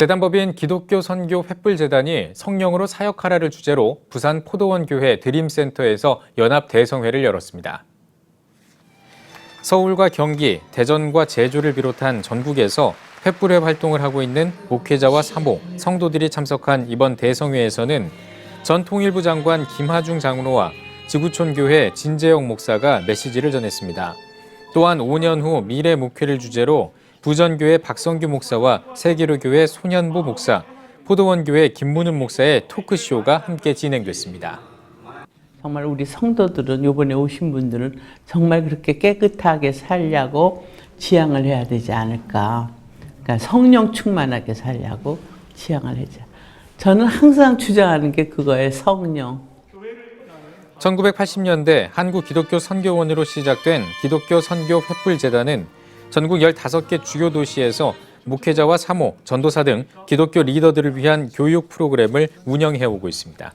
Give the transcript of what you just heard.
재단법인 기독교 선교 횃불재단이 성령으로 사역하라를 주제로 부산 포도원 교회 드림센터에서 연합 대성회를 열었습니다. 서울과 경기, 대전과 제주를 비롯한 전국에서 횃불회 활동을 하고 있는 목회자와 사모, 성도들이 참석한 이번 대성회에서는 전 통일부 장관 김하중 장로와 지구촌 교회 진재영 목사가 메시지를 전했습니다. 또한 5년 후 미래 목회를 주제로 부전교회 박성규 목사와 세계로교회 손현보 목사, 포도원교회 김문훈 목사의 토크쇼가 함께 진행됐습니다. 정말 우리 성도들은 이번에 오신 분들은 정말 그렇게 깨끗하게 살려고 지향을 해야 되지 않을까. 그러니까 성령 충만하게 살려고 지향을 하자. 저는 항상 주장하는 게 그거예요. 성령. 1980년대 한국 기독교 선교원으로 시작된 기독교 선교 횃불 재단은 전국 15개 주요 도시에서 목회자와 사모, 전도사 등 기독교 리더들을 위한 교육 프로그램을 운영해 오고 있습니다.